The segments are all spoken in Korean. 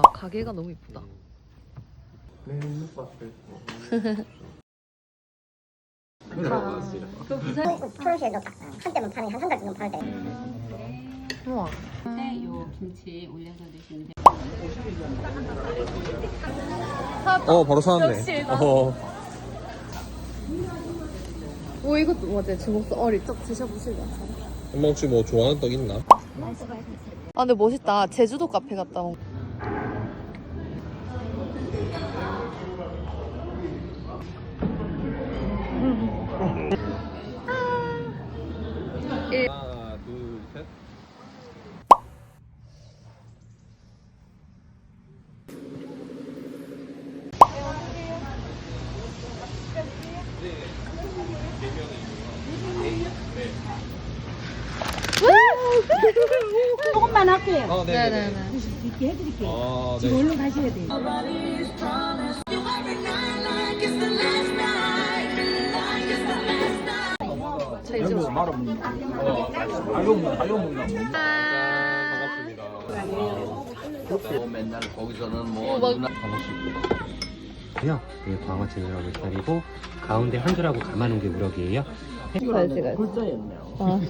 이쁘다. 가게가 너무 이쁘다. 프로시에서 한때만 파는 한한 달 정도 파는 때. 우와. 네, 요 김치 올려서 드시면 돼요. 어 바로 사왔네 역시 어. 오 이것도 맞아요. 중국서 어리 쩍 드셔보시죠. 엄마 혹시 뭐 좋아하는 떡 있나? 아 근데 멋있다. 제주도 카페 갔다 온. 하나 둘 셋 조금만 할게요. 아 네네 네 네네네. 이렇게 해드릴게요. 아 지금 네. 얼른 가셔야 돼요. 저 이제 짠 반갑습니다 뭐 맨날 거기서는 뭐 막- 누나 방식 고요. 네, 광어 채널하고 차리고 가운데 한줄하고 감아놓은 게 우럭이에요. 갈지가. 아.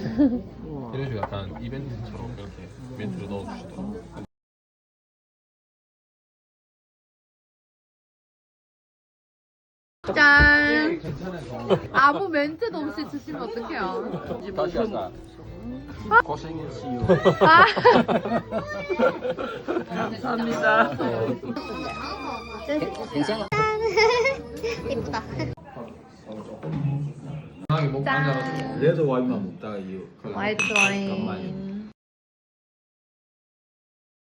이런 식으로 약간 이벤트처럼 이렇게 멘트를 넣어주시더라고요 짠. 아무 멘트도 없이 주시면 어떡해요? 다시 한다 고생했어요 아. 이쁘다. 아, 목 앉아가지고 레드 와인만 먹다가 이 화이트 와인.